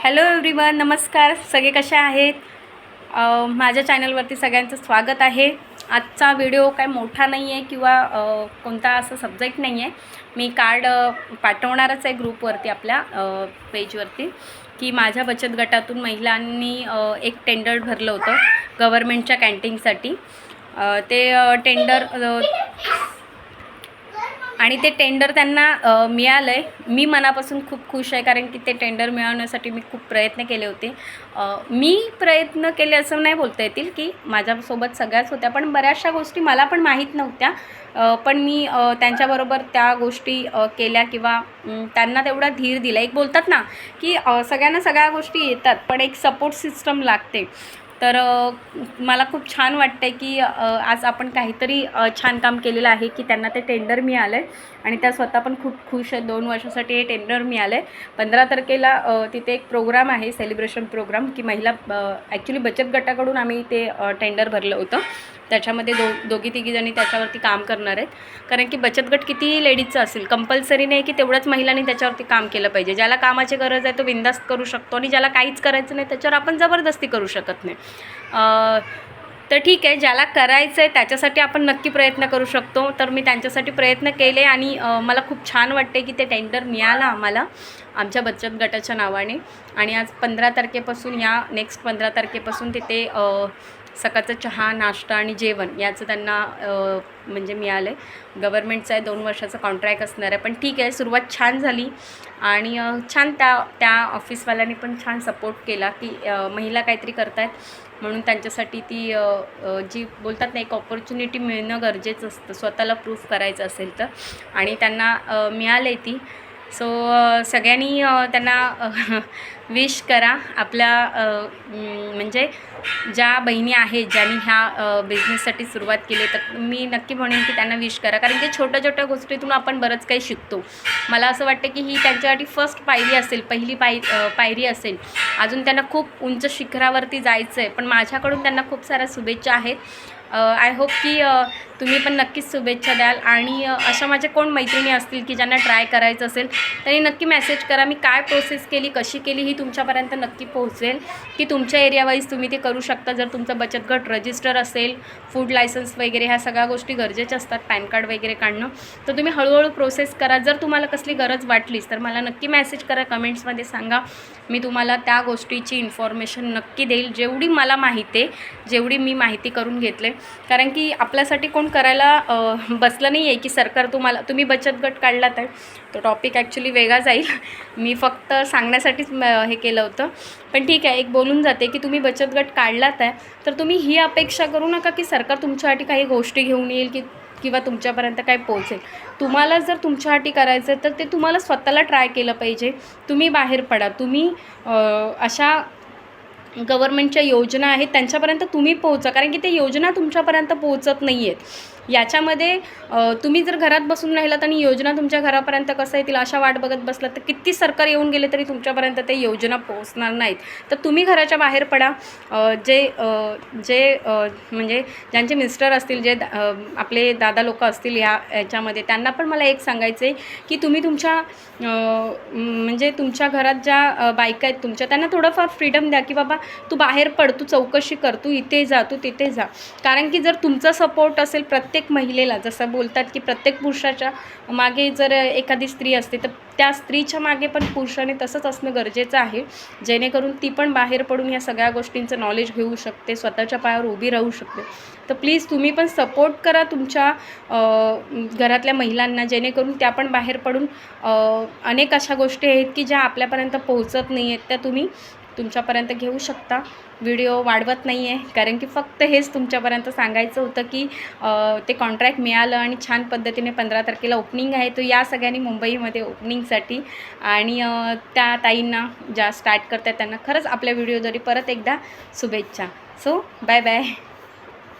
Hello everyone नमस्कार. सगळे कसे आहेत? माझ्या चॅनलवरती सगळ्यांचं स्वागत आहे. आजचा व्हिडिओ काय मोठा नाही आहे किंवा कोणता असं सब्जेक्ट नाही आहे मी कार्ड पाठवणारच आहे ग्रुपवरती आपल्या पेजवरती की माझ्या बचत गटातून महिलांनी एक टेंडर भरलं होतं गव्हर्मेंटच्या कॅन्टीनसाठी ते टेंडर आणि ते टेंडर त्यांना मिळालं आहे मी मनापासून खूप खुश आहे कारण की ते टेंडर मिळवण्यासाठी मी खूप प्रयत्न केले होते. मी प्रयत्न केले असं नाही बोलता येतील की माझ्यासोबत सगळ्याच होत्या पण बऱ्याचशा गोष्टी मला पण माहीत नव्हत्या. पण मी त्यांच्याबरोबर त्या गोष्टी केल्या किंवा त्यांना तेवढा धीर दिला. एक बोलतात ना की सगळ्यांना सगळ्या गोष्टी येतात पण एक सपोर्ट सिस्टम लागते. तर मला खूप छान वाटतं आहे की आज आपण काहीतरी छान काम केलेलं आहे की त्यांना ते टेंडर मिळालं आहे आणि त्या स्वतः पण खूप खुश आहेत. दोन वर्षासाठी हे टेंडर मिळालं आहे पंधरा तारखेला तिथे एक प्रोग्राम आहे सेलिब्रेशन प्रोग्राम की महिला ॲक्च्युली बचत गटाकडून आम्ही ते टेंडर भरलं होतं. त्याच्यामध्ये दो दोघी तिघीजणी त्याच्यावरती काम करणार आहेत. कारण की बचत गट कितीही लेडीजचं असेल कंपल्सरी नाही की तेवढ्याच महिलांनी त्याच्यावरती काम केलं पाहिजे. ज्याला कामाची गरज आहे तो बिंदास्त करू शकतो आणि ज्याला काहीच करायचं नाही त्याच्यावर आपण जबरदस्ती करू शकत नाही. तर ठीक आहे ज्याला करायचं आहे त्याच्यासाठी आपण नक्की प्रयत्न करू शकतो. तर मी त्यांच्यासाठी प्रयत्न केले आणि मला खूप छान वाटते की ते टेंडर मिळालं आम्हाला आमच्या बचत गटाच्या नावाने. आणि आज पंधरा तारखेपासून या नेक्स्ट पंधरा तारखेपासून तिथे सकाळचा चहा नाश्ता आणि जेवण याचं त्यांना म्हणजे मिळालं आहे गव्हर्मेंटचं आहे दोन वर्षाचं कॉन्ट्रॅक्ट असणार आहे. पण ठीक आहे सुरुवात छान झाली. आणि छान त्या त्या ऑफिसवाल्याने पण छान सपोर्ट केला की महिला काहीतरी करतायत. म्हणून त्यांच्यासाठी ती जी बोलतात ना एक ऑपॉर्च्युनिटी मिळणं गरजेचं असतं. स्वतःला प्रूफ करायचं असेल तर. आणि त्यांना मिळाले ती. सो सगळ्यांनी त्यांना विश करा आपल्या म्हणजे ज्या बहिणी आहेत ज्यांनी ह्या बिझनेससाठी सुरुवात केली तर मी नक्की म्हणेन की त्यांना विश करा. कारण की छोट्या छोट्या गोष्टीतून आपण बरंच काही शिकतो. मला असं वाटतं की ही त्यांच्यासाठी फर्स्ट पायरी असेल पहिली पाय पायरी असेल. अजून त्यांना खूप उंच शिखरावरती जायचं आहे पण माझ्याकडून त्यांना खूप साऱ्या शुभेच्छा आहेत. आय होप की तुम्ही पण नक्कीच शुभेच्छा द्याल. आणि अशा माझ्या कोण मैत्रिणी असतील की ज्यांना ट्राय करायचं असेल त्यांनी नक्की मेसेज करा. मी काय प्रोसेस केली कशी केली ही तुमच्यापर्यंत नक्की पोहोचेल की तुमच्या एरियावाईज तुम्ही ते करू शकता. जर तुमचं बचत गट रजिस्टर असेल फूड लायसन्स वगैरे ह्या सगळ्या गोष्टी गरजेच्या असतात पॅन कार्ड वगैरे काढणं तर तुम्ही हळूहळू प्रोसेस करा. जर तुम्हाला कसली गरज वाटलीच तर मला नक्की मेसेज करा. कमेंट्समध्ये सांगा. मी तुम्हाला त्या गोष्टीची इन्फॉर्मेशन नक्की देईल. जेवढी मला माहिती आहे जेवढी मी माहिती करून घेतले कारण की आपल्यासाठी कोण करायला बसलं नाही आहे की सरकार तुम्हाला तुम्ही बचत गट काढलात आहे तो टॉपिक ॲक्च्युली वेगळा जाईल. मी फक्त सांगण्यासाठीच हे केलं होतं. पण ठीक आहे एक बोलून जाते की तुम्ही बचत गट काढलात आहे तर तुम्ही ही अपेक्षा करू नका की सरकार तुमच्यासाठी काही गोष्टी घेऊन येईल की किंवा तुमच्यापर्यंत काय पोहोचेल. तुम्हाला जर तुमच्यासाठी करायचं आहे तर ते तुम्हाला स्वतःला ट्राय केलं पाहिजे. तुम्ही बाहेर पडा. तुम्ही अशा गव्हर्मेंटच्या योजना आहेत त्यांच्यापर्यंत तुम्ही पोहोचा. कारण की ते योजना तुमच्यापर्यंत पोहोचत नाही आहेत याच्यामध्ये तुम्ही जर घरात बसून राहिलात आणि योजना तुमच्या घरापर्यंत कसं येतील अशा वाट बघत बसलात तर किती सरकार येऊन गेले तरी तुमच्यापर्यंत ते योजना पोहोचणार नाहीत. तर तुम्ही घराच्या बाहेर पडा. जे जे म्हणजे ज्यांचे मिस्टर असतील जे दा- आपले दादा लोक असतील ह्या याच्यामध्ये त्यांना पण मला एक सांगायचं आहे की तुम्ही तुमच्या म्हणजे तुमच्या घरात ज्या बायका आहेत तुमच्या त्यांना थोडंफार फ्रीडम द्या की बाबा तू बाहेर पड तू चौकशी कर तू इथे जा तू तिथे जा. कारण की जर तुमचा सपोर्ट असेल प्रत्येक प्रत्येक महिलेला जसं बोलतात की प्रत्येक पुरुषाच्या मागे जर एखादी स्त्री असते तर त्या स्त्रीच्या मागे पण पुरुषाने तसंच असणं गरजेचं आहे. जेणेकरून ती पण बाहेर पडून या सगळ्या गोष्टींचं नॉलेज घेऊ शकते स्वतःच्या पायावर उभी राहू शकते. तर प्लीज तुम्ही पण सपोर्ट करा तुमच्या घरातल्या महिलांना जेणेकरून त्या पण बाहेर पडून अनेक अशा गोष्टी आहेत की ज्या आपल्यापर्यंत पोहोचत नाही आहेत त्या तुम्ही तुमच्यापर्यंत घेऊ शकता. व्हिडिओ वाढवत नाही आहे कारण की फक्त हेच तुमच्यापर्यंत सांगायचं होतं की ते कॉन्ट्रॅक्ट मिळालं आणि छान पद्धतीने पंधरा तारखेला ओपनिंग आहे. तो या सगळ्यांनी मुंबईमध्ये ओपनिंगसाठी आणि त्या ताईंना ज्या स्टार्ट करतात त्यांना खरंच आपल्या व्हिडिओद्वारे परत एकदा शुभेच्छा. So bye bye